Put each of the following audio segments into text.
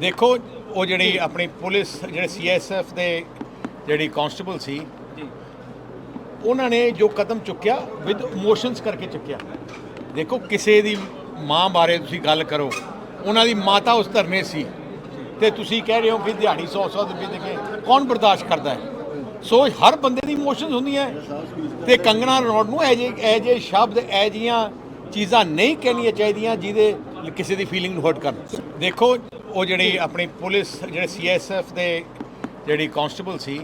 ਦੇਖੋ ਉਹ ਜਿਹੜੀ ਆਪਣੀ ਪੁਲਿਸ ਜਿਹੜੇ ਸੀਐਸਐਫ ਦੇ ਜਿਹੜੀ ਕਾਂਸਟੇਬਲ ਸੀ ਉਹਨਾਂ ਨੇ ਜੋ ਕਦਮ ਚੁੱਕਿਆ ਵਿਦ ਇਮੋਸ਼ਨਸ ਕਰਕੇ ਚੁੱਕਿਆ। ਦੇਖੋ ਕਿਸੇ ਦੀ ਮਾਂ ਬਾਰੇ ਤੁਸੀਂ ਗੱਲ ਕਰੋ ਉਹਨਾਂ ਦੀ ਮਾਤਾ ਉਸ ਧਰਨੇ ਸੀ। ਤੇ ਤੁਸੀਂ ਕਹਿ ਰਹੇ ਹੋ ਕਿ ਦਿਹਾੜੀ 100 100 ਰੁਪਏ ਦੇ ਕੇ ਕੌਣ ਬਰਦਾਸ਼ਤ ਕਰਦਾ ਹੈ? ਸੋ ਹਰ ਬੰਦੇ ਦੀ ਇਮੋਸ਼ਨਸ ਹੁੰਦੀਆਂ ਤੇ ਕੰਗਣਾ ਰਣੌਤ ਨੂੰ ਇਹ ਜੇ ਇਹ ਜੇ ਸ਼ਬਦ ਇਹ ਜੀਆਂ ਚੀਜ਼ਾਂ ਨਹੀਂ ਕਹਿਣੀਆਂ ਚਾਹੀਦੀਆਂ ਜਿਹਦੇ ਕਿਸੇ ਦੀ ਫੀਲਿੰਗ ਨੂੰ ਹਰਟ ਕਰਨ। ਦੇਖੋ ਉਹ ਜਿਹੜੀ ਆਪਣੀ ਪੁਲਿਸ ਜਿਹੜੇ ਸੀਐਸਐਫ ਦੇ ਜਿਹੜੀ ਕਾਂਸਟੇਬਲ ਸੀ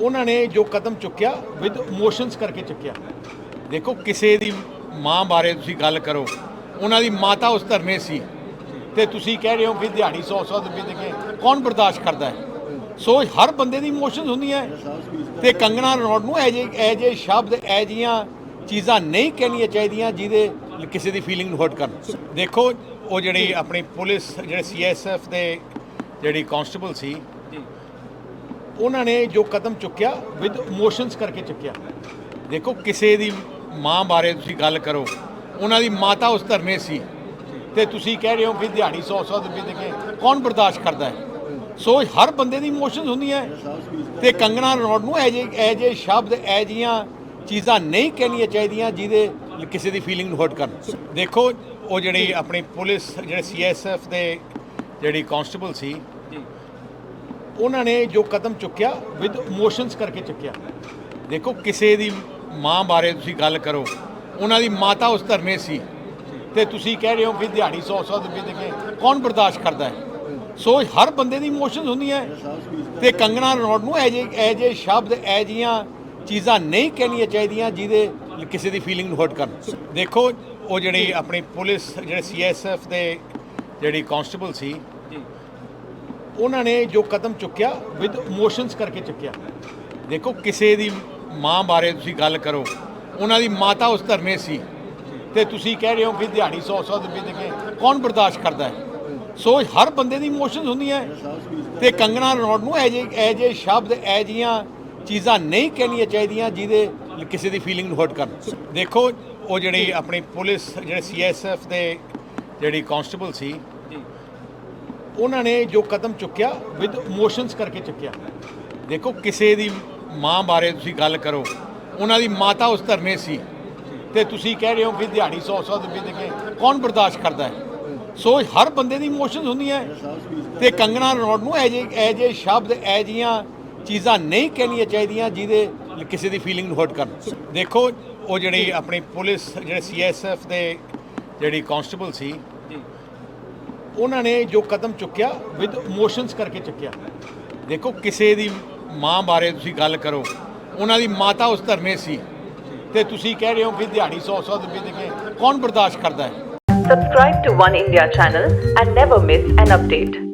ਉਹਨਾਂ ਨੇ ਜੋ ਕਦਮ ਚੁੱਕਿਆ ਵਿਦ ਇਮੋਸ਼ਨਸ ਕਰਕੇ ਚੁੱਕਿਆ। ਦੇਖੋ ਕਿਸੇ ਦੀ ਮਾਂ ਬਾਰੇ ਤੁਸੀਂ ਗੱਲ ਕਰੋ ਉਹਨਾਂ ਦੀ ਮਾਤਾ ਉਸ ਧਰਨੇ ਸੀ। ਤੇ ਤੁਸੀਂ ਕਹਿ ਰਹੇ ਹੋ ਕਿ ਦਿਹਾੜੀ 100 100 ਰੁਪਏ ਦੇ ਕੇ ਕੌਣ ਬਰਦਾਸ਼ਤ ਕਰਦਾ ਹੈ? ਸੋ ਹਰ ਬੰਦੇ ਦੀ ਇਮੋਸ਼ਨਸ ਹੁੰਦੀਆਂ ਤੇ ਕੰਗਣਾ ਰਣੌਤ ਨੂੰ ਇਹ ਜੇ ਇਹ ਜੇ ਸ਼ਬਦ ਇਹ ਜੀਆਂ ਚੀਜ਼ਾਂ ਨਹੀਂ ਕਹਿਣੀਆਂ ਚਾਹੀਦੀਆਂ ਜਿਹਦੇ ਕਿਸੇ ਦੀ ਫੀਲਿੰਗ ਨੂੰ ਹਰਟ ਕਰਨ। ਦੇਖੋ ਉਹ ਜਿਹੜੀ ਆਪਣੀ ਪੁਲਿਸ ਜਿਹੜੇ ਸੀਐਸਐਫ ਦੇ ਜਿਹੜੀ ਕਾਂਸਟੇਬਲ ਸੀ ਉਹਨਾਂ ਨੇ ਜੋ ਕਦਮ ਚੁੱਕਿਆ ਵਿਦ ਇਮੋਸ਼ਨਸ ਕਰਕੇ ਚੁੱਕਿਆ। ਦੇਖੋ ਕਿਸੇ ਦੀ ਮਾਂ ਬਾਰੇ ਤੁਸੀਂ ਗੱਲ ਕਰੋ ਉਹਨਾਂ ਦੀ ਮਾਤਾ ਉਸ ਧਰਨੇ ਸੀ। ਤੇ ਤੁਸੀਂ ਕਹਿ ਰਹੇ ਹੋ ਕਿ ਦਿਹਾੜੀ 100 100 ਰੁਪਏ ਦੇ ਕੇ ਕੌਣ ਬਰਦਾਸ਼ਤ ਕਰਦਾ ਹੈ? ਸੋ ਹਰ ਬੰਦੇ ਦੀ ਇਮੋਸ਼ਨਸ ਹੁੰਦੀਆਂ ਤੇ ਕੰਗਣਾ ਰਣੌਤ ਨੂੰ ਇਹ ਜੇ ਇਹ ਜੇ ਸ਼ਬਦ ਇਹ ਜੀਆਂ ਚੀਜ਼ਾਂ ਨਹੀਂ ਕਹਿਣੀਆਂ ਚਾਹੀਦੀਆਂ ਜਿਹਦੇ ਕਿਸੇ ਦੀ ਫੀਲਿੰਗ ਨੂੰ ਹਰਟ ਕਰਨ। ਦੇਖੋ ਉਹ ਜਿਹੜੀ ਆਪਣੀ ਪੁਲਿਸ ਜਿਹੜੇ ਸੀਐਸਐਫ ਦੇ ਜਿਹੜੀ ਕਾਂਸਟੇਬਲ ਸੀ ਉਹਨਾਂ ਨੇ ਜੋ ਕਦਮ ਚੁੱਕਿਆ ਵਿਦ ਇਮੋਸ਼ਨਸ ਕਰਕੇ ਚੁੱਕਿਆ। ਦੇਖੋ ਕਿਸੇ ਦੀ ਮਾਂ ਬਾਰੇ ਤੁਸੀਂ ਗੱਲ ਕਰੋ ਉਹਨਾਂ ਦੀ ਮਾਤਾ ਉਸ ਧਰਨੇ ਸੀ। ਤੇ ਤੁਸੀਂ ਕਹਿ ਰਹੇ ਹੋ ਕਿ ਦਿਹਾੜੀ 100 100 ਰੁਪਏ ਦੇ ਕੇ ਕੌਣ ਬਰਦਾਸ਼ਤ ਕਰਦਾ ਹੈ? ਸੋ ਹਰ ਬੰਦੇ ਦੀ ਇਮੋਸ਼ਨਸ ਹੁੰਦੀਆਂ ਤੇ ਕੰਗਣਾ ਰਣੌਤ ਨੂੰ ਇਹ ਜੇ ਇਹ ਜੇ ਸ਼ਬਦ ਇਹ ਜੀਆਂ ਚੀਜ਼ਾਂ ਨਹੀਂ ਕਹਿਣੀਆਂ ਚਾਹੀਦੀਆਂ ਜਿਹਦੇ ਕਿਸੇ ਦੀ ਫੀਲਿੰਗ ਨੂੰ ਹਰਟ ਕਰਨ। ਦੇਖੋ ਉਹ ਜਿਹੜੀ ਆਪਣੀ ਪੁਲਿਸ ਜਿਹੜੇ ਸੀਐਸਐਫ ਦੇ ਜਿਹੜੀ ਕਾਂਸਟੇਬਲ ਸੀ ਉਹਨਾਂ ਨੇ ਜੋ ਕਦਮ ਚੁੱਕਿਆ ਵਿਦ ਇਮੋਸ਼ਨਸ ਕਰਕੇ ਚੁੱਕਿਆ। ਦੇਖੋ ਕਿਸੇ ਦੀ ਮਾਂ ਬਾਰੇ ਤੁਸੀਂ ਗੱਲ ਕਰੋ ਉਹਨਾਂ ਦੀ ਮਾਤਾ ਉਸ ਧਰਨੇ ਸੀ। ਤੇ ਤੁਸੀਂ ਕਹਿ ਰਹੇ ਹੋ ਕਿ ਦਿਹਾੜੀ 100 100 ਰੁਪਏ ਦੇ ਕੇ ਕੌਣ ਬਰਦਾਸ਼ਤ ਕਰਦਾ ਹੈ? ਸੋ ਹਰ ਬੰਦੇ ਦੀ ਇਮੋਸ਼ਨਸ ਹੁੰਦੀਆਂ ਤੇ ਕੰਗਣਾ ਰਣੌਤ ਨੂੰ ਇਹ ਜੇ ਇਹ ਜੇ ਸ਼ਬਦ ਇਹ ਜੀਆਂ ਚੀਜ਼ਾਂ ਨਹੀਂ ਕਹਿਣੀਆਂ ਚਾਹੀਦੀਆਂ ਜਿਹਦੇ ਕਿਸੇ ਦੀ ਫੀਲਿੰਗ ਨੂੰ ਹਰਟ ਕਰਨ। ਦੇਖੋ ਉਹ ਜਿਹੜੀ ਆਪਣੀ ਪੁਲਿਸ ਜਿਹੜੇ ਸੀਐਸਐਫ ਦੇ ਜਿਹੜੀ ਕਾਂਸਟੇਬਲ ਸੀ ਉਹਨਾਂ ਨੇ ਜੋ ਕਦਮ ਚੁੱਕਿਆ ਵਿਦ ਇਮੋਸ਼ਨਸ ਕਰਕੇ ਚੁੱਕਿਆ। ਦੇਖੋ ਕਿਸੇ ਦੀ ਮਾਂ ਬਾਰੇ ਤੁਸੀਂ ਗੱਲ ਕਰੋ ਉਹਨਾਂ ਦੀ ਮਾਤਾ ਉਸ ਧਰਨੇ ਸੀ। ਤੇ ਤੁਸੀਂ ਕਹਿ ਰਹੇ ਹੋ ਕਿ ਦਿਹਾੜੀ 100 100 ਰੁਪਏ ਦੇ ਕੇ ਕੌਣ ਬਰਦਾਸ਼ਤ ਕਰਦਾ ਹੈ? ਸੋ ਹਰ ਬੰਦੇ ਦੀ ਇਮੋਸ਼ਨਸ ਹੁੰਦੀਆਂ ਤੇ ਕੰਗਣਾ ਰਣੌਤ ਨੂੰ ਇਹ ਜੇ ਇਹ ਜੇ ਸ਼ਬਦ ਇਹ ਜੀਆਂ ਚੀਜ਼ਾਂ ਨਹੀਂ ਕਹਿਣੀਆਂ ਚਾਹੀਦੀਆਂ ਜਿਹਦੇ ਕਿਸੇ ਦੀ ਫੀਲਿੰਗ ਨੂੰ ਹਰਟ ਕਰਨ। ਦੇਖੋ ਉਹ ਜਿਹੜੀ ਆਪਣੀ ਪੁਲਿਸ ਜਿਹੜੇ ਸੀਐਸਐਫ ਦੇ ਜਿਹੜੀ ਕਾਂਸਟੇਬਲ ਸੀ ਜੀ। ਉਹਨਾਂ ਨੇ ਜੋ ਕਦਮ ਚੁੱਕਿਆ ਵਿਦ ਇਮੋਸ਼ਨਸ ਕਰਕੇ ਚੁੱਕਿਆ। ਦੇਖੋ ਕਿਸੇ ਦੀ ਮਾਂ ਬਾਰੇ ਤੁਸੀਂ ਗੱਲ ਕਰੋ ਉਹਨਾਂ ਦੀ ਮਾਤਾ ਉਸ ਧਰਨੇ ਸੀ। ਤੇ ਤੁਸੀਂ ਕਹਿ ਰਹੇ ਹੋ ਕਿ ਦਿਹਾੜੀ 100 100 ਰੁਪਏ ਦੇ ਕੇ ਕੌਣ ਬਰਦਾਸ਼ਤ ਕਰਦਾ ਹੈ? Subscribe to One India channel and never miss an update.